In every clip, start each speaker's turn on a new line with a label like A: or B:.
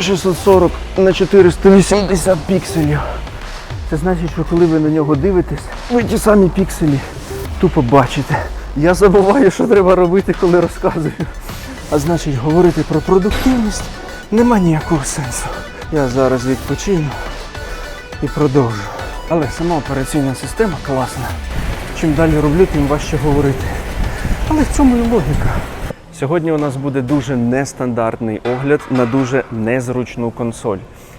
A: 640 на 480 пікселів. Це значить, що коли ви на нього дивитесь, ви ті самі пікселі тупо бачите. Я забуваю, що треба робити, коли розказую. А значить, говорити про продуктивність нема ніякого сенсу. Я зараз відпочину і продовжу. Але сама операційна система класна. Чим далі роблю, тим важче говорити. Але в цьому і логіка. Сьогодні у нас буде дуже нестандартний огляд на дуже незручну консоль.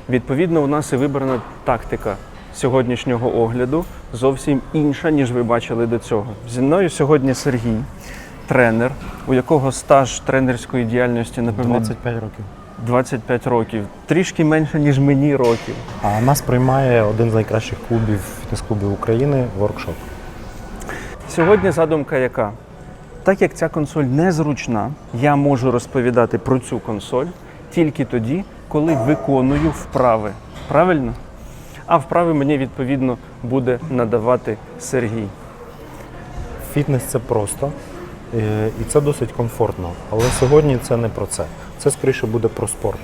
A: Відповідно, у нас і вибрана тактика сьогоднішнього огляду зовсім інша, ніж ви бачили до цього. Зі мною сьогодні Сергій, тренер, у якого стаж тренерської діяльності, напевно,
B: 25 років.
A: 25 років, трішки менше, ніж мені років.
B: А нас приймає один з найкращих клубів, фітнес-клубів України воркшоп.
A: Сьогодні задумка яка? Так як ця консоль незручна, я можу розповідати про цю консоль тільки тоді, коли виконую вправи. Правильно? А вправи мені відповідно буде надавати Сергій.
B: Фітнес це просто е, і це досить комфортно. Але сьогодні це не про це. Це скоріше буде про спорт.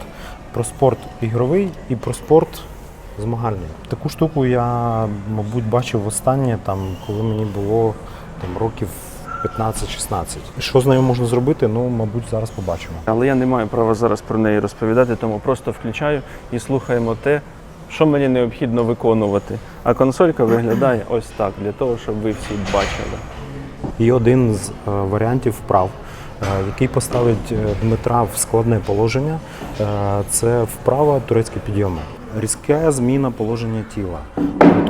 B: Про спорт ігровий і про спорт змагальний. Таку штуку я, мабуть, бачив востаннє, там, коли мені було там, років 15-16. Що з нею можна зробити, ну, мабуть, зараз побачимо.
A: Але я не маю права зараз про неї розповідати, тому просто включаю і слухаємо те, що мені необхідно виконувати. А консолька виглядає ось так, для того, щоб ви всі бачили.
B: І один з е, варіантів вправ, е, який поставить е, Дмитра в складне положення, е, це вправа турецькі підйоми. Різка зміна положення тіла,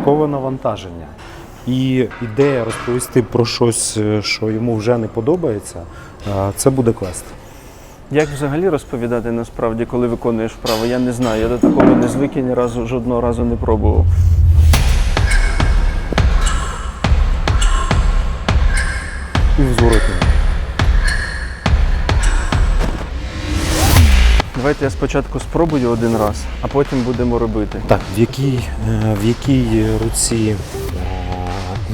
B: додаткове навантаження. І ідея розповісти про щось, е, що йому вже не подобається, це буде квест.
A: Як взагалі розповідати насправді, коли виконуєш вправо? Я не знаю. Я до такого не звик і ні разу жодного разу не пробував.
B: І в.
A: Давайте я спочатку спробую один раз, а потім будемо робити.
B: Так, в якій, е, в якій руці е,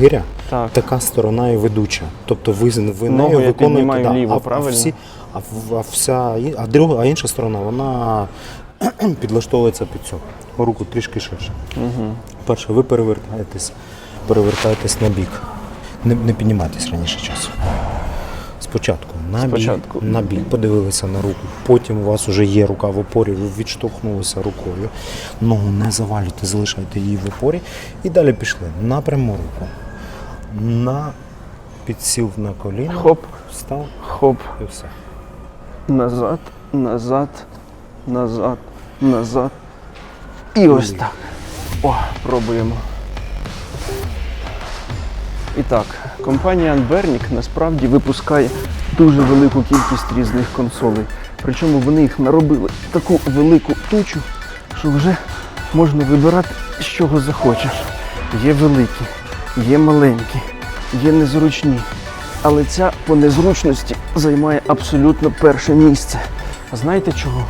B: гиря,
A: Так.
B: така сторона і ведуча. Тобто ви, ви
A: Ногу
B: нею
A: я
B: виконуєте
A: піднімаю ліво,
B: а,
A: правильно?
B: Всі, а, в- а вся і- а друга, а інша сторона, вона підлаштовується під цю руку трішки ширше.
A: Угу.
B: Перше, ви перевертаєтесь, перевертаєтесь на бік. Не, не піднімайтесь раніше часу. Спочатку на
A: Спочатку.
B: бік, на бік, подивилися на руку. Потім у вас вже є рука в опорі, ви відштовхнулися рукою. Ногу не завалюйте, залишайте її в опорі. І далі пішли на пряму руку. На підсів на коліно,
A: Хоп,
B: встав
A: хоп,
B: і все.
A: назад, назад, назад, назад. І ось так. О, пробуємо. І так, компанія Anbernic насправді випускає дуже велику кількість різних консолей. Причому вони їх наробили таку велику тучу, що вже можна вибирати, з чого захочеш. Є великі, є маленькі, є незручні. Але ця по незручності займає абсолютно перше місце. А знаєте чого?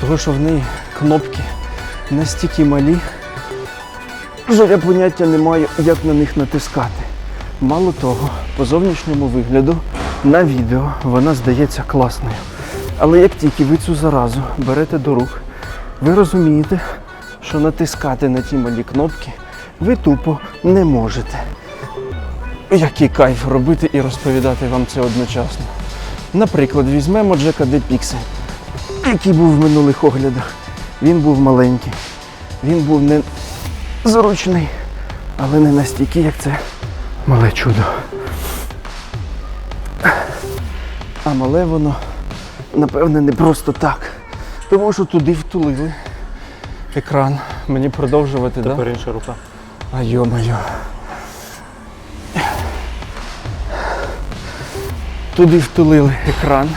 A: Того, що в неї кнопки настільки малі, що я поняття не маю, як на них натискати. Мало того, по зовнішньому вигляду на відео вона здається класною. Але як тільки ви цю заразу берете до рук, ви розумієте, що натискати на ті малі кнопки ви тупо не можете. Який кайф робити і розповідати вам це одночасно. Наприклад, візьмемо Джека Де Піксель, який був в минулих оглядах. Він був маленький, він був не зручний, але не настільки, як це мале чудо. А мале воно, напевне, не просто так. Тому що туди втулили екран. Мені продовжувати?
B: Тепер інша рука.
A: А йо-моє. Туди втулили екран.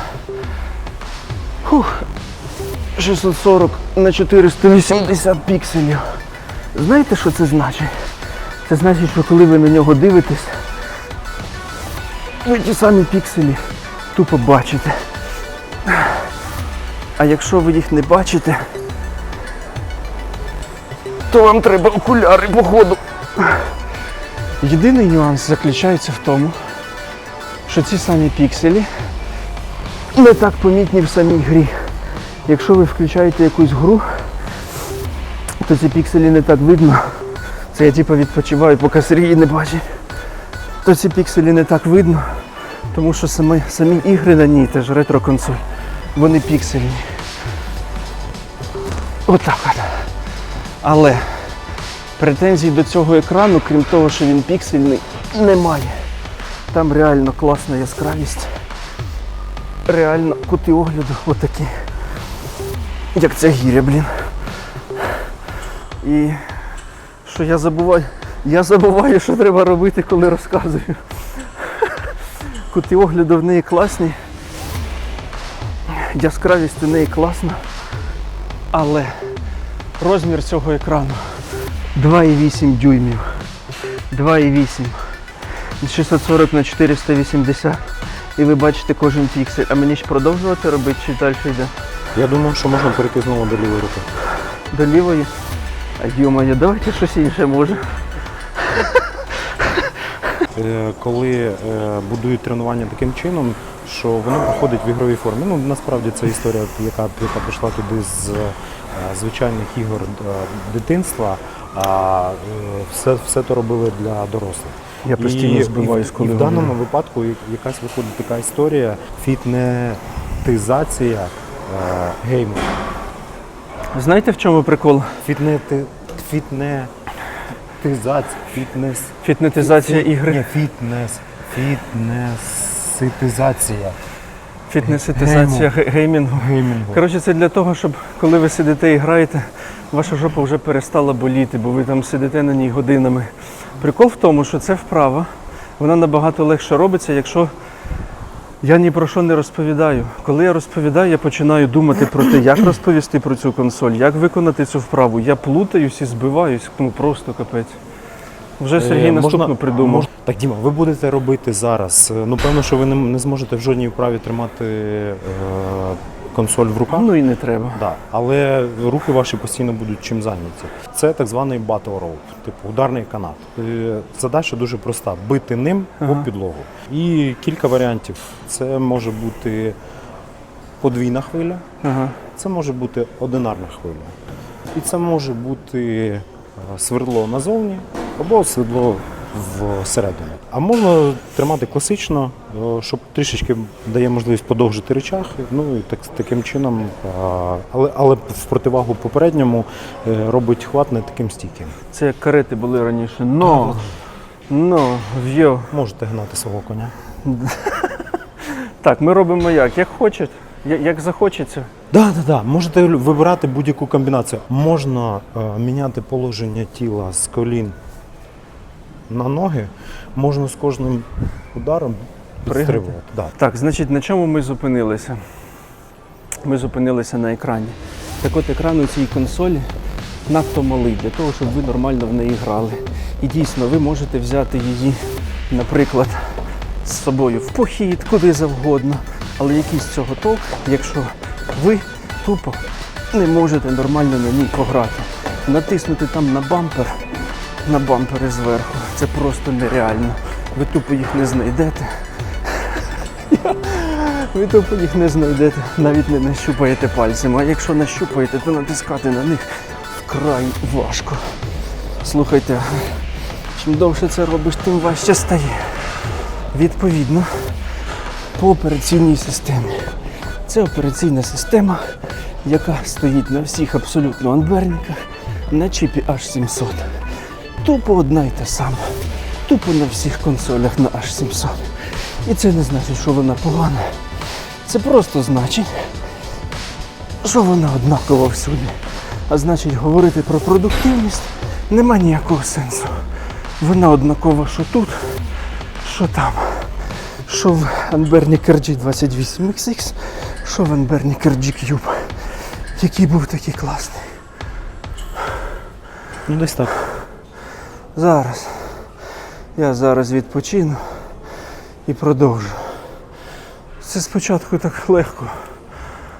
A: Фух. 640 на 480 пікселів. Знаєте, що це значить? Це значить, що коли ви на нього дивитесь, ви ті самі пікселі тупо бачите. А якщо ви їх не бачите, то вам треба окуляри, походу. Єдиний нюанс заключається в тому, що ці самі пікселі не так помітні в самій грі, Якщо ви включаєте якусь гру, то ці пікселі не так видно. Це я типу відпочиваю, поки Сергій не бачить. То ці пікселі не так видно, тому що самі, самі ігри на ній, теж ретро-консоль, вони піксельні. Отак от. Але претензій до цього екрану, крім того, що він піксельний, немає. Там реально класна яскравість. Реально кути огляду отакі. Як ця гіря, блін. І що я забуваю? Я забуваю, що треба робити, коли розказую. Кути огляду в неї класні. Яскравість у неї класна. Але розмір цього екрану 2,8 дюймів. 2,8. 640 на 480. І ви бачите кожен піксель. А мені ж продовжувати робити чи далі йде?
B: Я думав, що можна перейти знову до лівої руки.
A: До лівої. А йомає, давайте щось інше може.
B: Е, Коли е, будують тренування таким чином, що воно проходить в ігровій формі. Ну насправді це історія, яка, яка прийшла туди з е, звичайних ігор дитинства, а е, все, все то робили для дорослих.
A: Я постійно
B: І-
A: збиваюсь, коли
B: і в даному випадку якась виходить така історія фітнетизація е, гейму.
A: Знаєте в чому прикол?
B: Фітнети, фітнетизація, фітнес.
A: Фітнетизація
B: Фі-
A: ігри.
B: Ні, фітнес. Фітнеситизація
A: Фітнеситизація ге- геймінгу.
B: геймінгу.
A: Коротше, це для того, щоб коли ви сидите і граєте, ваша жопа вже перестала боліти, бо ви там сидите на ній годинами. Прикол в тому, що це вправа, вона набагато легше робиться, якщо я ні про що не розповідаю. Коли я розповідаю, я починаю думати про те, як розповісти про цю консоль, як виконати цю вправу. Я плутаюсь і збиваюсь, ну просто капець. Вже Сергій
B: Е,
A: наступну
B: можна-
A: придумав.
B: мож- Так, Діма, ви будете робити зараз. е, Ну, певно, що ви не, не зможете в жодній вправі тримати е, консоль в руках.
A: Ну і не треба.
B: Да, але руки ваші постійно будуть чим зайняті. Це так званий battle rope, типу ударний канат. Е, Задача дуже проста: бити ним
A: Ага.
B: об підлогу. І кілька варіантів. Це може бути подвійна хвиля,
A: Ага.
B: це може бути одинарна хвиля. І це може бути е, свердло назовні або свердло всередину. А можна тримати класично, е, щоб трішечки дає можливість подовжити речах. Ну і так, таким чином, е, але, але в противагу попередньому е, робить хват не таким стійким.
A: Це як карети були раніше. Но, но, в'йо.
B: Можете гнати свого коня.
A: Так, ми робимо як? Як хочуть, як, захочеться.
B: Да, да, да. Можете вибирати будь-яку комбінацію. Можна е, міняти положення тіла з колін на ноги, можна з кожним ударом
A: Пригати?
B: підстрибувати. Да.
A: Так, значить, на чому ми зупинилися? Ми зупинилися на екрані. Так от екран у цій консолі надто малий для того, щоб ви нормально в неї грали. І дійсно, ви можете взяти її, наприклад, з собою в похід, куди завгодно. Але який з цього толк, якщо ви тупо не можете нормально на ній пограти. Натиснути там на бампер, на бампери зверху. Це просто нереально. Ви тупо їх не знайдете. Ви тупо їх не знайдете, навіть не нащупаєте пальцем. А якщо нащупаєте, то натискати на них вкрай важко. Слухайте, чим довше це робиш, тим важче стає. Відповідно, по операційній системі. Це операційна система, яка стоїть на всіх абсолютно анберниках на чіпі H700. Тупо одна й та сама. Тупо на всіх консолях на H700. І це не значить, що вона погана. Це просто значить, що вона однакова всюди. А значить, говорити про продуктивність нема ніякого сенсу. Вона однакова, що тут, що там. Що в Anbernic RG28 XX, що в Anbernic RG Cube. Який був такий класний.
B: Ну десь так.
A: Зараз. Я зараз відпочину і продовжу. Це спочатку так легко,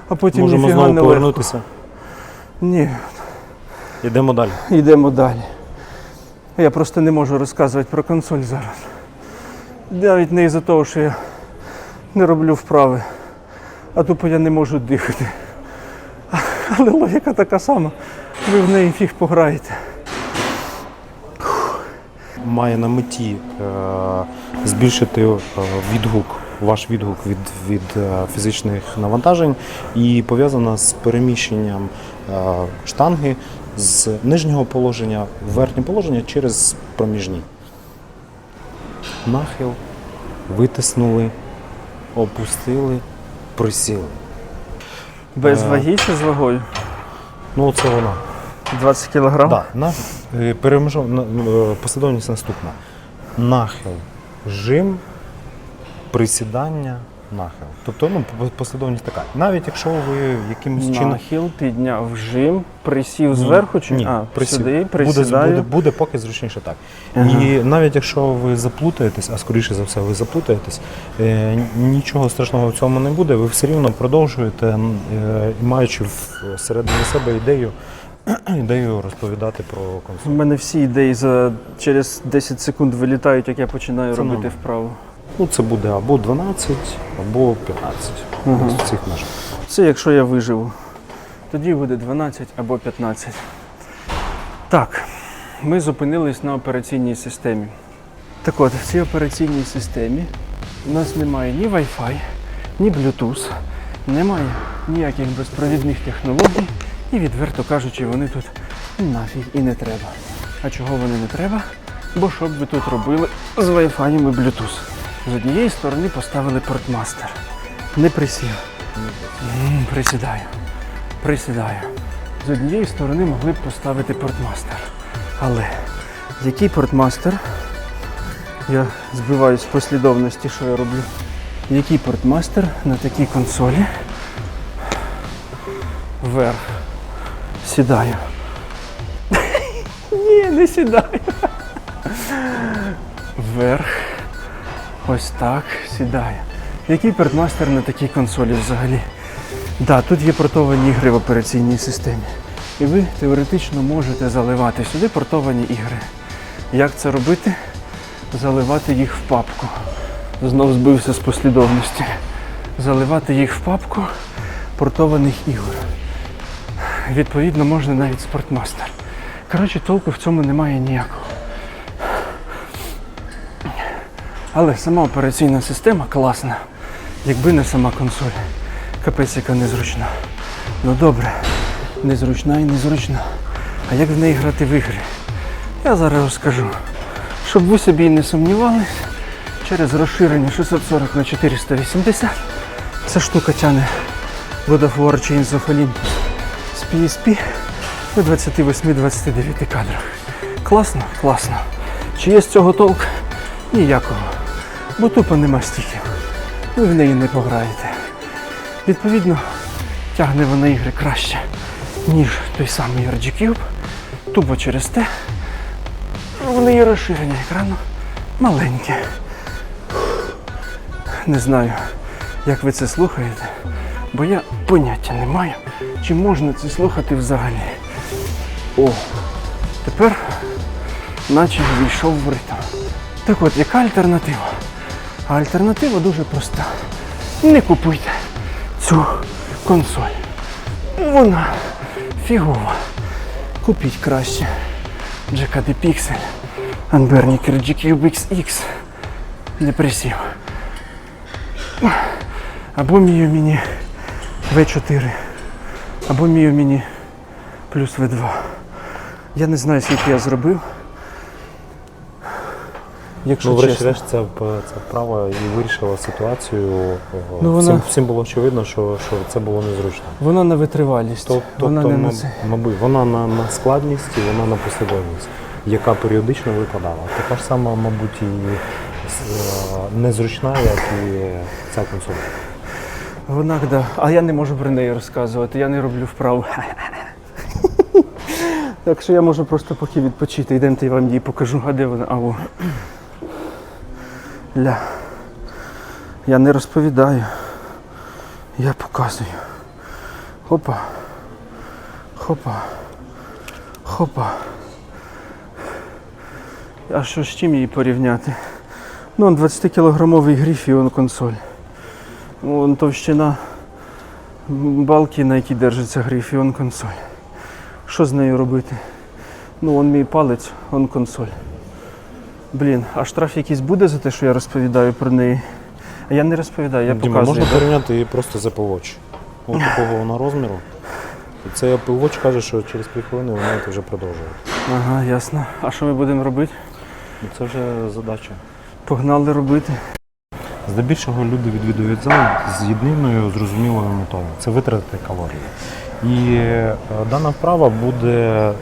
A: а потім
B: Можемо
A: ніфіга
B: знову
A: не легко.
B: повернутися.
A: Ні,
B: Йдемо далі.
A: йдемо далі. Я просто не можу розказувати про консоль зараз. Навіть не із-за того, що я не роблю вправи, а тупо я не можу дихати. Але логіка така сама. Ви в неї фіг пограєте.
B: Має на меті е, збільшити е, відгук, ваш відгук від, від е, фізичних навантажень і пов'язана з переміщенням штанги з нижнього положення в верхнє положення через проміжні. Нахил, витиснули, опустили, присіли.
A: Без ваги чи з вагою?
B: Ну, це вона.
A: 20 кілограм?
B: Да, на, е, е, послідовність наступна. Нахил, жим, присідання, нахил. Тобто ну, по- послідовність така. Навіть якщо ви якимось чином.
A: Нахил, підняв жим, присів
B: Ні,
A: зверху чи
B: ні,
A: а,
B: присів.
A: сюди,
B: буде,
A: присідаю.
B: буде, буде поки зручніше так.
A: Ага.
B: І навіть якщо ви заплутаєтесь, а скоріше за все ви заплутаєтесь, е, нічого страшного в цьому не буде, ви все рівно продовжуєте, е, маючи всередині себе ідею, ідею розповідати про
A: У мене всі ідеї за через 10 секунд вилітають, як я починаю
B: Це
A: робити
B: нормально.
A: вправо.
B: Ну, це буде або 12, або 15.
A: Ага.
B: Ось цих межах.
A: Це якщо я виживу. Тоді буде 12 або 15. Так, ми зупинились на операційній системі. Так от, в цій операційній системі у нас немає ні Wi-Fi, ні Bluetooth, немає ніяких безпровідних технологій, і, відверто кажучи, вони тут нафіг і не треба. А чого вони не треба? Бо що б ви тут робили з Wi-Fi і Bluetooth? З однієї сторони поставили портмастер. Не присів. М, Присідаю. Присідаю. З однієї сторони могли б поставити портмастер. Але який портмастер? Я збиваюсь з послідовності, що я роблю. Який портмастер на такій консолі? Вверх. Сідаю. Ні, не сідаю. Вверх. Ось так сідає. Який портмастер на такій консолі взагалі? Да, тут є портовані ігри в операційній системі. І ви теоретично можете заливати сюди портовані ігри. Як це робити? Заливати їх в папку. Знов збився з послідовності. Заливати їх в папку портованих ігор. Відповідно, можна навіть спортмастер. Коротше, толку в цьому немає ніякого. Але сама операційна система класна. Якби не сама консоль. Капець, яка незручна. Ну добре, незручна і незручна. А як в неї грати в ігри? Я зараз розкажу. Щоб ви собі не сумнівались, через розширення 640 на 480 ця штука тягне God of War PSP до 28-29 кадрах. Класно? Класно. Чи є з цього толк? Ніякого. Бо тупо нема стіків. Ви в неї не пограєте. Відповідно, тягне вона ігри краще, ніж той самий RG Cube. Тупо через те, в неї розширення екрану маленьке. Не знаю, як ви це слухаєте, бо я поняття не маю, чи можна це слухати взагалі. О, тепер наче війшов в ритм. Так от, яка альтернатива? А альтернатива дуже проста. Не купуйте цю консоль. Вона фігова. Купіть краще GKD Pixel RGCube XX для присів. Або Mio Mini V4. Або Mio Mini плюс V2. Я не знаю, скільки я зробив. Якщо
B: Ну, врешті-решт, це, це вправа і вирішила ситуацію.
A: Ну,
B: всім,
A: вона-
B: всім було очевидно, що, що це було незручно.
A: Вона на витривалість.
B: Тоб-
A: вона
B: Тобто,
A: не на це.
B: мабуть, вона на, на складність і вона на послідовність, яка періодично випадала. Така ж сама, мабуть, і е, незручна, як і ця консоль.
A: Вона, да. А я не можу про неї розказувати, я не роблю вправу. Так що я можу просто поки відпочити. Йдемте, я вам її покажу, а де вона. А во. Ля. Я не розповідаю. Я показую. Хопа. Хопа. Хопа. А що з чим її порівняти? Ну, 20-кілограмовий гриф і он консоль. Вон товщина балки, на якій держиться гриф, і он консоль. Що з нею робити? Ну, он мій палець, он консоль. Блін, а штраф якийсь буде за те, що я розповідаю про неї? А я не розповідаю, я
B: Діма,
A: показую.
B: можна порівняти її просто з Apple Watch. Ось такого вона розміру. І цей Apple Watch каже, що через півхвилини ви маєте вже продовжувати.
A: Ага, ясно. А що ми будемо робити?
B: Ну, Це вже задача.
A: Погнали робити.
B: Здебільшого люди відвідують зал з єдиною зрозумілою метою це витратити калорії. І е, дана вправа буде е,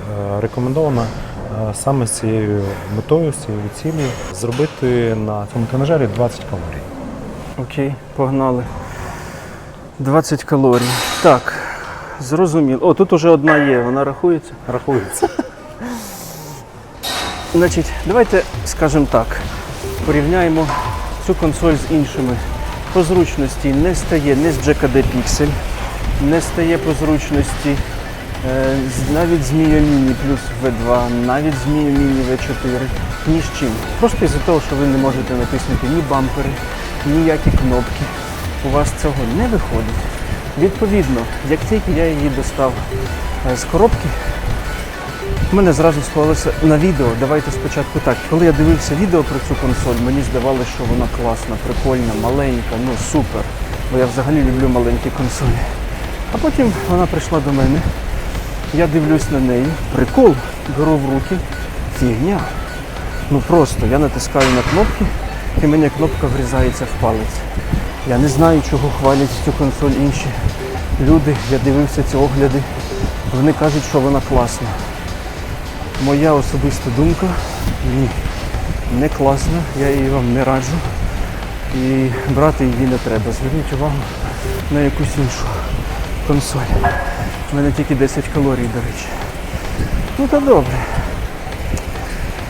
B: рекомендована е, саме з цією метою, з цією цілею зробити на цьому тренажері 20 калорій.
A: Окей, погнали. 20 калорій. Так, зрозуміло. О, тут уже одна є, вона рахується.
B: Рахується.
A: Значить, давайте скажемо так. Порівняємо цю консоль з іншими. По зручності не стає не з GKD Pixel, не стає по зручності е, навіть з Mio Mini плюс V2, навіть з Mio Mini V4. Ні з чим. Просто із-за того, що ви не можете натиснути ні бампери, ніякі кнопки. У вас цього не виходить. Відповідно, як тільки я її достав е, з коробки, у мене зразу склалося на відео. Давайте спочатку так. Коли я дивився відео про цю консоль, мені здавалося, що вона класна, прикольна, маленька, ну супер. Бо я взагалі люблю маленькі консолі. А потім вона прийшла до мене. Я дивлюсь на неї. Прикол, беру в руки. Фігня. Ну просто я натискаю на кнопки, і мені кнопка врізається в палець. Я не знаю, чого хвалять цю консоль інші люди. Я дивився ці огляди. Вони кажуть, що вона класна. Моя особиста думка ні, не класна, я її вам не раджу. І брати її не треба. Зверніть увагу на якусь іншу консоль. У мене тільки 10 калорій, до речі. Ну та добре.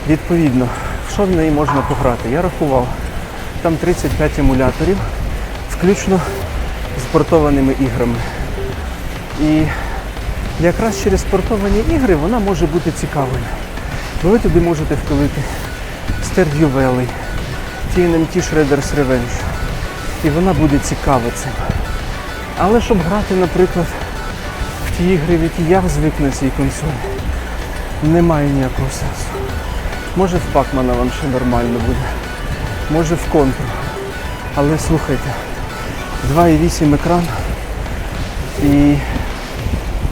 A: Відповідно, що в неї можна пограти? Я рахував. Там 35 емуляторів, включно з портованими іграми. І якраз через спортовані ігри вона може бути цікавою. Бо ви туди можете втулити Stardew Valley, TNMT Shredder's Revenge. І вона буде цікава цим. Але щоб грати, наприклад, в ті ігри, в які я звик на цій консолі, немає ніякого сенсу. Може в Пакмана вам ще нормально буде, може в контру. Але слухайте, 2,8 екран і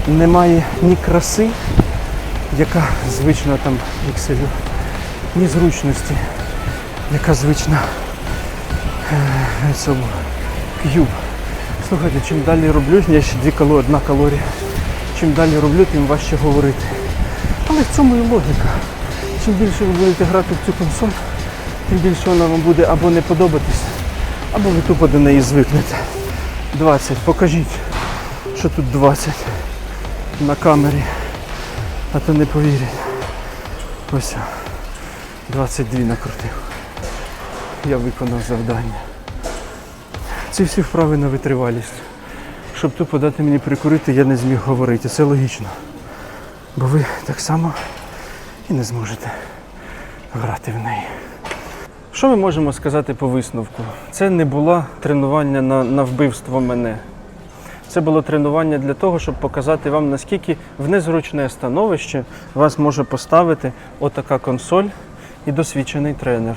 A: немає ні краси, яка звична там пікселю, ні зручності, яка звична е, цьому к'юб. Слухайте, чим далі роблю, я ще дві калорії, одна калорія. Чим далі роблю, тим важче говорити. Але в цьому і логіка. Чим більше ви будете грати в цю консоль, тим більше вона вам буде або не подобатись, або ви тупо до неї звикнете. 20. Покажіть, що тут 20 на камері, а то не повірять. Ось 22 накрутив. Я виконав завдання. Ці всі вправи на витривалість. Щоб тупо дати мені прикурити, я не зміг говорити. Це логічно. Бо ви так само і не зможете грати в неї. Що ми можемо сказати по висновку? Це не було тренування на, на вбивство мене. Це було тренування для того, щоб показати вам, наскільки в незручне становище вас може поставити отака консоль і досвідчений тренер.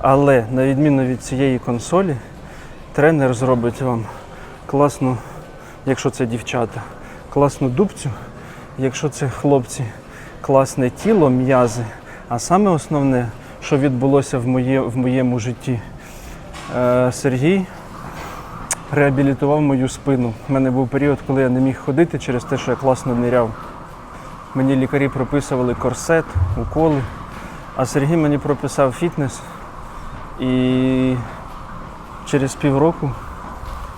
A: Але на відміну від цієї консолі, тренер зробить вам класну, якщо це дівчата, класну дубцю, якщо це хлопці, класне тіло, м'язи. А саме основне, що відбулося в, моє, в моєму житті, е, Сергій реабілітував мою спину. У мене був період, коли я не міг ходити через те, що я класно ниряв. Мені лікарі прописували корсет, уколи, а Сергій мені прописав фітнес. І через півроку,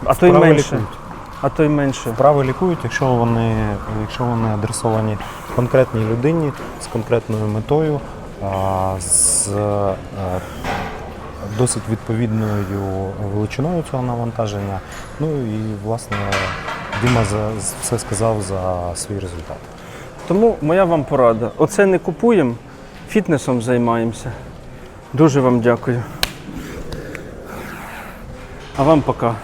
A: а то й
B: Вправи
A: менше,
B: лікують.
A: а то й менше.
B: Вправи лікують, якщо вони, якщо вони адресовані конкретній людині з конкретною метою, а, з е, досить відповідною величиною цього навантаження. Ну і власне Діма за, все сказав за свій результат.
A: Тому моя вам порада. Оце не купуємо, фітнесом займаємося. Дуже вам дякую. А вам пока.